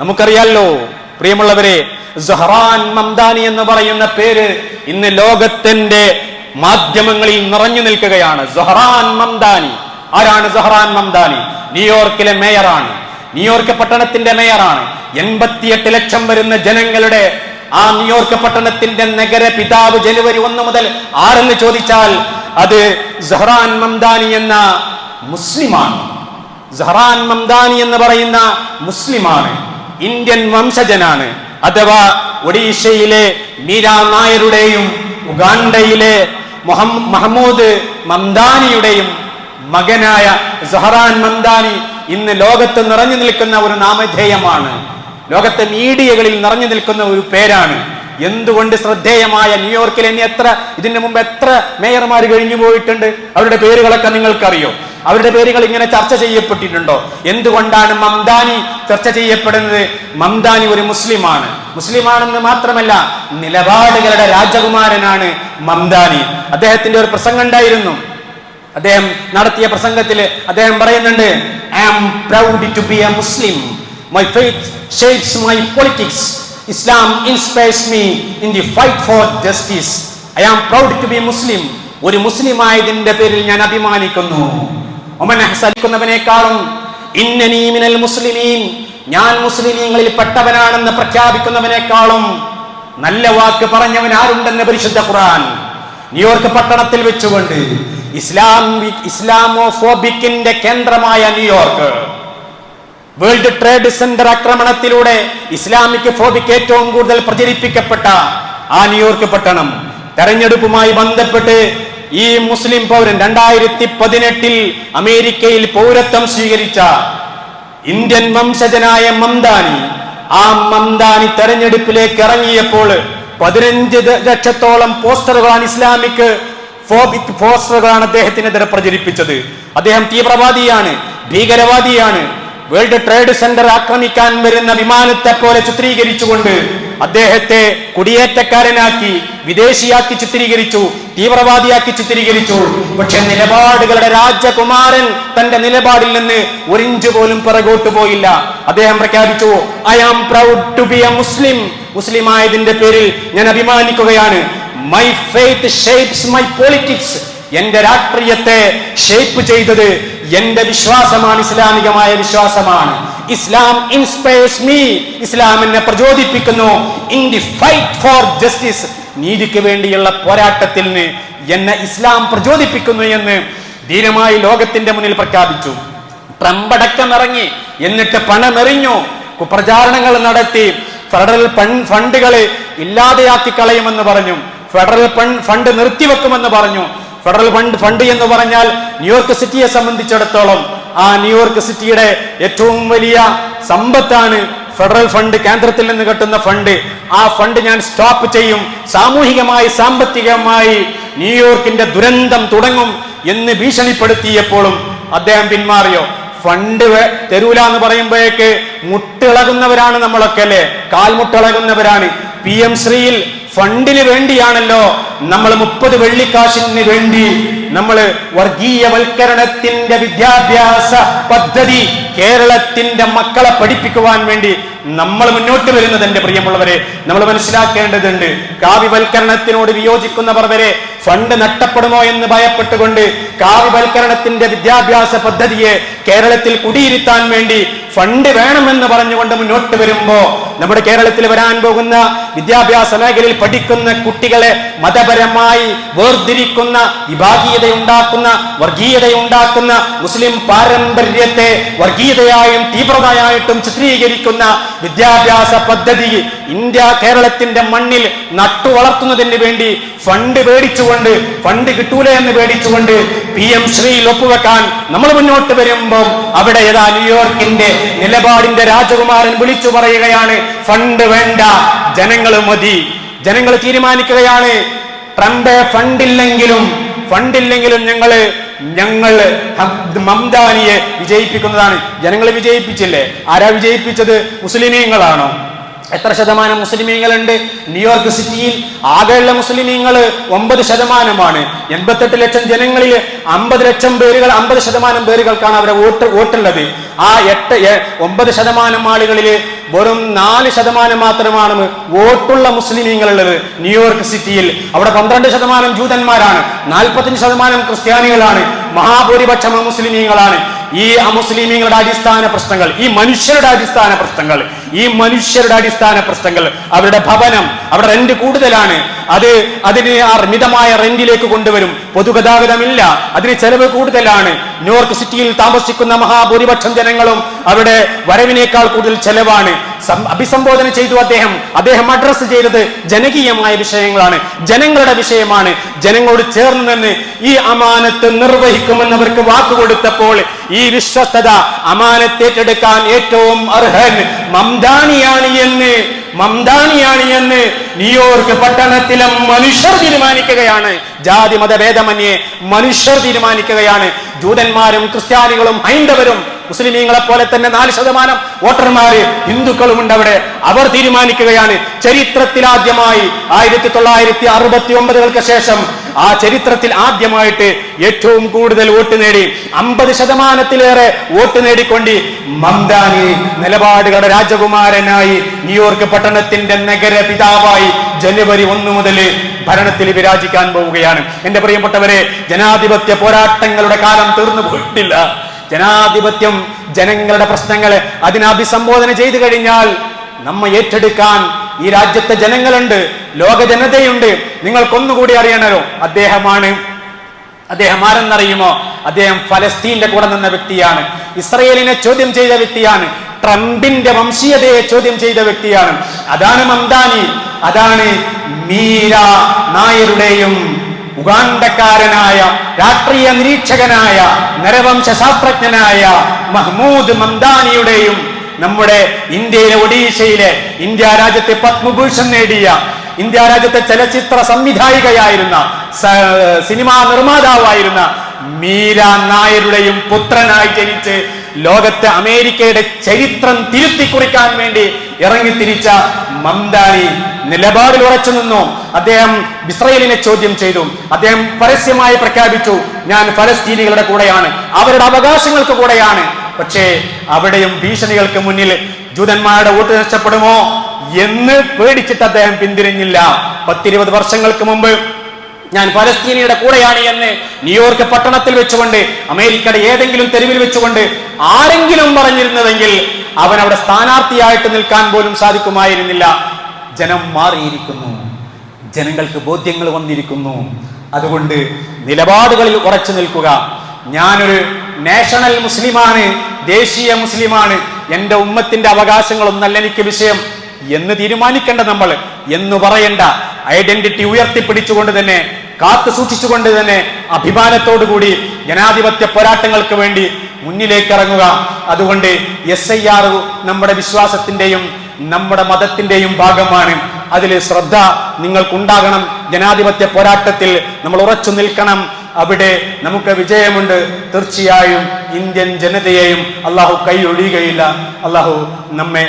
നമുക്കറിയാലോ പ്രിയമുള്ളവരെ സഹറാൻ മംദാനി എന്ന് പറയുന്ന പേര് ഇന്ന് ലോകത്തിന്റെ മാധ്യമങ്ങളിൽ നിറഞ്ഞു നിൽക്കുകയാണ്. സഹറാൻ മംദാനി. ആരാണ് സഹറാൻ മംദാനി? ന്യൂയോർക്കിലെ മേയറാണ്. ന്യൂയോർക്ക് പട്ടണത്തിന്റെ മേയറാണ്. എൺപത്തിയെട്ട് ലക്ഷം വരുന്ന ജനങ്ങളുടെ ആ ന്യൂയോർക്ക് പട്ടണത്തിന്റെ നഗര പിതാവ് ജനുവരി ഒന്ന് മുതൽ ആരെന്ന് ചോദിച്ചാൽ അത് സഹറാൻ മംദാനി എന്ന മുസ്ലിമാണ്. സഹറാൻ മംദാനി എന്ന് പറയുന്ന മുസ്ലിമാണ്. ഇന്ത്യൻ വംശജനാണ്. അഥവാ ഒഡീഷയിലെ മീരാ നായരുടെയും ഉഗാണ്ടയിലെ മുഹമ്മദ് മംദാനിയുടെയും മകനായ സഹറാൻ മംദാനി ഇന്ന് ലോകത്ത് നിറഞ്ഞു നിൽക്കുന്ന ഒരു നാമധേയമാണ്. ലോകത്തെ മീഡിയകളിൽ നിറഞ്ഞു നിൽക്കുന്ന ഒരു പേരാണ്. എന്തുകൊണ്ട് ശ്രദ്ധേയമായ ന്യൂയോർക്കിൽ ഇനി എത്ര ഇതിന് മുമ്പ് എത്ര മേയർമാർ കഴിഞ്ഞു പോയിട്ടുണ്ട്? അവരുടെ പേരുകളൊക്കെ നിങ്ങൾക്കറിയോ? അവരുടെ പേരുകൾ ഇങ്ങനെ ചർച്ച ചെയ്യപ്പെട്ടിട്ടുണ്ടോ? എന്തുകൊണ്ടാണ് മംദാനി ചർച്ച ചെയ്യപ്പെടുന്നത്? മംദാനി ഒരു മുസ്ലിമാണ്. മുസ്ലിമാണെന്ന് മാത്രമല്ല നിലപാടുകളുടെ രാജകുമാരനാണ് മംദാനി. അദ്ദേഹത്തിന്റെ ഒരു പ്രസംഗം ഉണ്ടായിരുന്നു. അദ്ദേഹം നടത്തിയ പ്രസംഗത്തിൽ അദ്ദേഹം പറയുന്നുണ്ട് I am proud to be a Muslim my faith shapes my politics Islam inspires me in the fight for justice I am proud to be Muslim ഒരു മുസ്ലിമായതിന്റെ പേരിൽ ഞാൻ അഭിമാനിക്കുന്നു. ഒമൻ മുസ്ലിമീൻ ഞാൻ മുസ്ലിമീങ്ങളിൽ പെട്ടവനാണെന്ന് പ്രഖ്യാപിക്കുന്നവനേക്കാളും നല്ല വാക്ക് പറഞ്ഞവൻ ആരുണ്ടെന്ന് പരിശുദ്ധ ഖുർആൻ ന്യൂയോർക്ക് പട്ടണത്തിൽ വെച്ചുകൊണ്ട് ഇസ്ലാം ഇസ്ലാമോഫോബിക്കിന്റെ കേന്ദ്രമായ New York world trade centre ആക്രമണത്തിലൂടെ Islamic phobic ഏറ്റവും കൂടുതൽ പ്രചരിപ്പിക്കപ്പെട്ട ആ ന്യൂയോർക്ക് പട്ടണം തെരഞ്ഞെടുപ്പുമായി ബന്ധപ്പെട്ട് ഈ മുസ്ലിം പൗരൻ രണ്ടായിരത്തി പതിനെട്ടിൽ അമേരിക്കയിൽ പൗരത്വം സ്വീകരിച്ച ഇന്ത്യൻ വംശജനായ മംദാനി ആ മംദാനി തെരഞ്ഞെടുപ്പിലേക്ക് ഇറങ്ങിയപ്പോൾ പതിനഞ്ച് ലക്ഷത്തോളം പോസ്റ്ററുകളാണ് ഇസ്ലാമിക് ഫോബിക് പോസ്റ്ററുകളാണ് അദ്ദേഹത്തിനെതിരെ പ്രചരിപ്പിച്ചത്. അദ്ദേഹം തീവ്രവാദിയാണ് ഭീകരവാദിയാണ്. വേൾഡ് ട്രേഡ് സെന്റർ ആക്രമിക്കാൻ വരുന്ന വിമാനത്തെ പോലെ ചിത്രീകരിച്ചുകൊണ്ട് അദ്ദേഹത്തെ കുടിയേറ്റക്കാരനാക്കി വിദേശിയാക്കി ചിത്രീകരിച്ചു തീവ്രവാദിയാക്കി ചിത്രീകരിച്ചു. പക്ഷെ നിലപാടുകളുടെ രാജകുമാരൻ തന്റെ നിലപാടിൽ നിന്ന് ഒരിഞ്ച് പോലും പിറകോട്ട് പോയില്ല. അദ്ദേഹം പ്രഖ്യാപിച്ചു I am proud to be a Muslim മുസ്ലിം ആയതിന്റെ പേരിൽ ഞാൻ അഭിമാനിക്കുകയാണ്. My faith shapes my politics എന്റെ രാഷ്ട്രീയത്തെ ഷേപ്പ് ചെയ്തത് എന്റെ വിശ്വാസമാണ് ഇസ്ലാമികമായ വിശ്വാസമാണ്. ഇസ്ലാം ഇൻസ്പയർസ് മീ ഇസ്ലാം എന്നെ പ്രചോദിപ്പിക്കുന്നു. In the fight for justice നീതിക്ക് വേണ്ടിയുള്ള പോരാട്ടത്തിൽ എന്നെ ഇസ്ലാം പ്രചോദിപ്പിക്കുന്നു എന്ന് ധീരമായി ലോകത്തിന്റെ മുന്നിൽ പ്രഖ്യാപിച്ചു. ട്രംപ് അടക്കം ഇറങ്ങി എന്നിട്ട് പണമെറിഞ്ഞു. കുപ്രചാരണങ്ങൾ നടത്തി. ഫെഡറൽ ഫണ്ടുകൾ ഇല്ലാതെയാക്കി കളയുമെന്ന് പറഞ്ഞു. ഫെഡറൽ ഫണ്ട് നിർത്തിവെക്കുമെന്ന് പറഞ്ഞു. ഫെഡറൽ ഫണ്ട് ഫണ്ട് എന്ന് പറഞ്ഞാൽ ന്യൂയോർക്ക് സിറ്റിയെ സംബന്ധിച്ചിടത്തോളം ആ ന്യൂയോർക്ക് സിറ്റിയുടെ ഏറ്റവും വലിയ സമ്പത്താണ് ഫെഡറൽ ഫണ്ട് കേന്ദ്രത്തിൽ നിന്ന് കിട്ടുന്ന ഫണ്ട്. ആ ഫണ്ട് ഞാൻ സ്റ്റോപ്പ് ചെയ്യും. സാമൂഹികമായി സാമ്പത്തികമായി ന്യൂയോർക്കിന്റെ ദുരന്തം തുടങ്ങും എന്ന് ഭീഷണിപ്പെടുത്തിയപ്പോഴും അദ്ദേഹം പിന്മാറിയോ? ഫണ്ട് തരൂല എന്ന് പറയുമ്പോഴേക്ക് മുട്ടിളകുന്നവരാണ് നമ്മളൊക്കെ അല്ലേ? കാൽമുട്ടിളകുന്നവരാണ് പി എം ശ്രീയിൽ ഫണ്ടിന് വേണ്ടിയാണല്ലോ നമ്മൾ മുപ്പത് വെള്ളിക്കാശിന് വേണ്ടി നമ്മൾ വർഗീയവൽക്കരണത്തിന്റെ വിദ്യാഭ്യാസ പദ്ധതി കേരളത്തിന്റെ മക്കളെ പഠിപ്പിക്കുവാൻ വേണ്ടി നമ്മൾ മുന്നോട്ട് വരുന്നത് എന്റെ പ്രിയമുള്ളവരെ. നമ്മൾ മനസ്സിലാക്കേണ്ടതുണ്ട് കാവ്യവൽക്കരണത്തിനോട് വിയോജിക്കുന്നവർ വരെ ഫണ്ട് നഷ്ടപ്പെടുമോ എന്ന് ഭയപ്പെട്ടുകൊണ്ട് കാവ്യവൽക്കരണത്തിന്റെ വിദ്യാഭ്യാസ പദ്ധതിയെ കേരളത്തിൽ കുടിയിരുത്താൻ വേണ്ടി ഫണ്ട് വേണമെന്ന് പറഞ്ഞുകൊണ്ട് മുന്നോട്ട് വരുമ്പോ നമ്മുടെ കേരളത്തിൽ വരാൻ പോകുന്ന വിദ്യാഭ്യാസ മേഖലയിൽ പഠിക്കുന്ന കുട്ടികളെ മതപരമായി വേർതിരിക്കുന്ന വിഭാഗീയതയുണ്ടാക്കുന്ന വർഗീയതയുണ്ടാക്കുന്ന മുസ്ലിം പാരമ്പര്യത്തെ വർഗീയതയായും തീവ്രതയായിട്ടും ചിത്രീകരിക്കുന്ന വിദ്യാഭ്യാസ പദ്ധതി ഇന്ത്യ കേരളത്തിന്റെ മണ്ണിൽ നട്ടു വളർത്തുന്നതിന് വേണ്ടി ഫണ്ട് പേടിച്ചുകൊണ്ട് ഫണ്ട് കിട്ടൂല എന്ന് പേടിച്ചുകൊണ്ട് പി എം ശ്രീയിൽ ഒപ്പുവെക്കാൻ നമ്മൾ മുന്നോട്ട് വരുമ്പോൾ അവിടെ ഏതാ ന്യൂയോർക്കിന്റെ നിലപാടിന്റെ രാജകുമാരൻ വിളിച്ചു പറയുകയാണ് ഫണ്ട് വേണ്ട. ജനങ്ങൾ മതി. ജനങ്ങൾ തീരുമാനിക്കുകയാണ്. ട്രംപെ ഫണ്ടില്ലെങ്കിലും ഫണ്ടില്ലെങ്കിലും ഞങ്ങൾ ഞങ്ങൾ മംദാനിയെ വിജയിപ്പിക്കുന്നതാണ്. ജനങ്ങളെ വിജയിപ്പിച്ചില്ലേ? ആരാ വിജയിപ്പിച്ചത്? മുസ്ലിമീങ്ങളാണോ? എത്ര ശതമാനം മുസ്ലിമീങ്ങളുണ്ട്? ന്യൂയോർക്ക് സിറ്റിയിൽ ആകെയുള്ള മുസ്ലിമീങ്ങൾ ഒമ്പത് ശതമാനമാണ്. എൺപത്തെട്ട് ലക്ഷം ജനങ്ങളിൽ അമ്പത് ലക്ഷം പേരുകൾ അമ്പത് ശതമാനം പേരുകൾക്കാണ് അവരെ വോട്ട് വോട്ടുള്ളത്. ആ എട്ട് ഒമ്പത് ശതമാനം ആളുകളിൽ വെറും നാല് ശതമാനം മാത്രമാണ് വോട്ടുള്ള മുസ്ലിമീങ്ങളുള്ളത്. ന്യൂയോർക്ക് സിറ്റിയിൽ അവിടെ പന്ത്രണ്ട് ശതമാനം ജൂതന്മാരാണ്. നാൽപ്പത്തഞ്ച് ശതമാനം ക്രിസ്ത്യാനികളാണ്. മഹാഭൂരിപക്ഷം മുസ്ലിമീങ്ങളാണ്. ഈ അമുസ്ലിമീങ്ങളുടെ അടിസ്ഥാന പ്രശ്നങ്ങൾ ഈ മനുഷ്യരുടെ അടിസ്ഥാന പ്രശ്നങ്ങൾ ഈ മനുഷ്യരുടെ അടിസ്ഥാന പ്രശ്നങ്ങൾ അവരുടെ ഭവനം അവരുടെ റെന്റ് കൂടുതലാണ്. അത് അതിന് ആ മിതമായ റെന്റിലേക്ക് കൊണ്ടുവരും. പൊതുഗതാഗതമില്ല അതിന് ചെലവ് കൂടുതലാണ്. ന്യൂയോർക്ക് സിറ്റിയിൽ താമസിക്കുന്ന മഹാഭൂരിപക്ഷം ജനങ്ങളും അവരുടെ വരവിനേക്കാൾ കൂടുതൽ ചെലവാണ്. അഭിസംബോധന ചെയ്തു അദ്ദേഹം. അദ്ദേഹം അഡ്രസ് ചെയ്തത് ജനകീയമായ വിഷയങ്ങളാണ്. ജനങ്ങളുടെ വിഷയമാണ്. ജനങ്ങളോട് ചേർന്ന് നിന്ന് ഈ അമാനത്ത് നിർവഹിക്കുമെന്നവർക്ക് വാക്കുകൊടുത്തപ്പോൾ ഈ വിശ്വസ്തത അമാനത്തേറ്റെടുക്കാൻ ഏറ്റവും അർഹൻ മംദാനിയാണ് എന്ന് മംദാനിയാണ് എന്ന് ന്യൂയോർക്ക് പട്ടണത്തിലെ മനുഷ്യർ തീരുമാനിക്കുകയാണ്. ജാതി മതഭേദമന്യേ മനുഷ്യർ തീരുമാനിക്കുകയാണ്. ജൂതന്മാരും ക്രിസ്ത്യാനികളും ഹൈന്ദവരും മുസ്ലിമീങ്ങളെ പോലെ തന്നെ നാല് ശതമാനം വോട്ടർമാര് ഹിന്ദുക്കളും ഉണ്ട് അവിടെ. അവർ തീരുമാനിക്കുകയാണ് ചരിത്രത്തിൽ ആദ്യമായി ആയിരത്തി തൊള്ളായിരത്തി അറുപത്തി ഒമ്പതുകൾക്ക് ശേഷം ആ ചരിത്രത്തിൽ ആദ്യമായിട്ട് ഏറ്റവും കൂടുതൽ വോട്ട് നേടി അമ്പത് ശതമാനത്തിലേറെ വോട്ട് നേടിക്കൊണ്ട് മംദാനി നിലപാടുകളുടെ രാജകുമാരനായി ന്യൂയോർക്ക് പട്ടണത്തിന്റെ നഗര പിതാവായി ജനുവരി ഒന്ന് മുതൽ ഭരണത്തിൽ വിരാജിക്കാൻ പോവുകയാണ്. എന്റെ പ്രിയപ്പെട്ടവരെ ജനാധിപത്യ പോരാട്ടങ്ങളുടെ കാലം തീർന്നു പോയിട്ടില്ല. ജനാധിപത്യം ജനങ്ങളുടെ പ്രശ്നങ്ങളെ അതിനെ അഭിസംബോധന ചെയ്തു കഴിഞ്ഞാൽ നമ്മ ഏറ്റെടുക്കാൻ ഈ രാജ്യത്തെ ജനങ്ങളുണ്ട് ലോക ജനതയുണ്ട്. നിങ്ങൾക്കൊന്നുകൂടി അറിയണല്ലോ അദ്ദേഹമാണ്. അദ്ദേഹം ആരെന്നറിയുമോ? അദ്ദേഹം ഫലസ്തീന്റെ കൂടെ നിന്ന വ്യക്തിയാണ്. ഇസ്രയേലിനെ ചോദ്യം ചെയ്ത വ്യക്തിയാണ്. ട്രംപിന്റെ വംശീയതയെ ചോദ്യം ചെയ്ത വ്യക്തിയാണ്. അതാണ് മംദാനി അതാണ് മീര നായരുടെയും ഉഗാണ്ടക്കാരനായ രാഷ്ട്രീയ നിരീക്ഷകനായ നരവംശ ശാസ്ത്രജ്ഞനായ മഹ്മൂദ് മന്ദാനിയുടെയും നമ്മുടെ ഇന്ത്യയിലെ ഒഡീഷയിലെ ഇന്ത്യ രാജ്യത്തെ പത്മഭൂഷൺ നേടിയ ഇന്ത്യ രാജ്യത്തെ ചലച്ചിത്ര സംവിധായികയായിരുന്ന സിനിമാ നിർമ്മാതാവായിരുന്ന മീര നായരുടെയും പുത്രനായി ജനിച്ച് ലോകത്തെ അമേരിക്കയുടെ ചരിത്രം തിരുത്തി കുറിക്കാൻ വേണ്ടി ഇറങ്ങിത്തിരിച്ച മംദാനി നിലപാടിൽ ഉറച്ചു നിന്നു. അദ്ദേഹം ഇസ്രയേലിനെ ചോദ്യം ചെയ്തു. അദ്ദേഹം പരസ്യമായി പ്രഖ്യാപിച്ചു ഞാൻ ഫലസ്തീനികളുടെ കൂടെയാണ്. അവരുടെ അവകാശങ്ങൾക്ക് കൂടെയാണ്. പക്ഷേ അവിടെയും ഭീഷണികൾക്ക് മുന്നിൽ ജൂതന്മാരുടെ വോട്ട് നഷ്ടപ്പെടുമോ എന്ന് പേടിച്ചിട്ട് അദ്ദേഹം പിന്തിരിഞ്ഞില്ല. പത്തിരുപത് വർഷങ്ങൾക്ക് മുമ്പ് ഞാൻ ഫലസ്തീനിയുടെ കൂടെയാണ് എന്ന് ന്യൂയോർക്ക് പട്ടണത്തിൽ വെച്ചുകൊണ്ട് അമേരിക്കയുടെ ഏതെങ്കിലും തെരുവിൽ വെച്ചുകൊണ്ട് ആരെങ്കിലും പറഞ്ഞിരുന്നതെങ്കിൽ അവൻ അവിടെ സ്ഥാനാർത്ഥിയായിട്ട് നിൽക്കാൻ പോലും സാധിക്കുമായിരുന്നില്ല. ജനം മാറിയിരിക്കുന്നു. ജനങ്ങൾക്ക് ബോധ്യങ്ങൾ വന്നിരിക്കുന്നു. അതുകൊണ്ട് നിലപാടുകളിൽ ഉറച്ചു നിൽക്കുക. ഞാനൊരു നാഷണൽ മുസ്ലിമാണ് ദേശീയ മുസ്ലിമാണ്. എന്റെ ഉമ്മത്തിന്റെ അവകാശങ്ങളൊന്നല്ല എനിക്ക് വിഷയം. എന്ന് തീരുമാനിക്കേണ്ട നമ്മൾ. എന്ന് പറയേണ്ട. ഐഡന്റിറ്റി ഉയർത്തിപ്പിടിച്ചുകൊണ്ട് തന്നെ കാത്തു സൂക്ഷിച്ചുകൊണ്ട് തന്നെ അഭിമാനത്തോടുകൂടി ജനാധിപത്യ പോരാട്ടങ്ങൾക്ക് വേണ്ടി മുന്നിലേക്ക് ഇറങ്ങുക അതുകൊണ്ട് എസ് ഐ ആർ നമ്മുടെ വിശ്വാസത്തിന്റെയും നമ്മുടെ മതത്തിന്റെയും ഭാഗമാണ്. അതിൽ ശ്രദ്ധ നിങ്ങൾക്കുണ്ടാകണം. ജനാധിപത്യ പോരാട്ടത്തിൽ നമ്മൾ ഉറച്ചു നിൽക്കണം. അവിടെ നമുക്ക് വിജയമുണ്ട്. തീർച്ചയായും ഇന്ത്യൻ ജനതയെയും അള്ളാഹു കൈ ഒഴിയുകയില്ല അള്ളാഹു നമ്മെ